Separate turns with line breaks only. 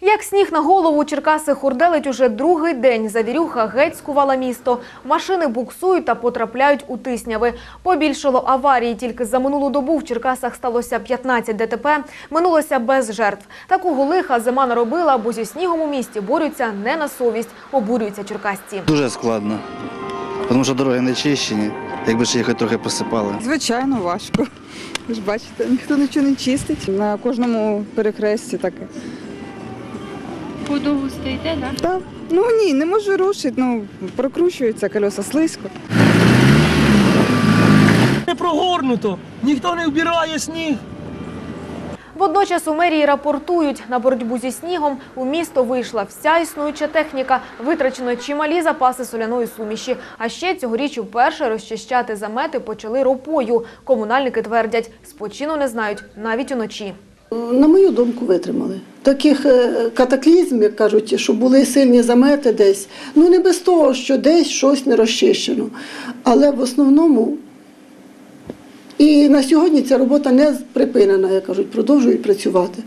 Як сніг на голову, Черкаси хурделить уже другий день. Завірюха геть скувала місто. Машини буксують та потрапляють у тисняви. Побільшало аварій. Тільки за минулу добу в Черкасах сталося 15 ДТП. Минулося без жертв. Такого лиха зима наробила, бо зі снігом у місті борються не на совість. Обурюються черкасці.
Дуже складно, тому що дороги не чищені, якби ще їх трохи посипали.
Звичайно, важко. Ви ж бачите, ніхто нічого не чистить. На кожному перехресті таке.
Подовгу стоїте, так?
Так. Ну ні, не можу рушити, ну прокручуються колеса слизько.
Не прогорнуто, ніхто не вбирає сніг.
Водночас у мерії рапортують, на боротьбу зі снігом у місто вийшла вся існуюча техніка, витрачено чималі запаси соляної суміші. А ще цьогоріч вперше розчищати замети почали ропою. Комунальники твердять, спочину не знають навіть уночі.
На мою думку, витримали. Таких е, катаклізм, як кажуть, що були сильні замети десь. Ну не без того, що десь щось не розчищено. Але в основному і на сьогодні ця робота не припинена, як кажуть, продовжують працювати.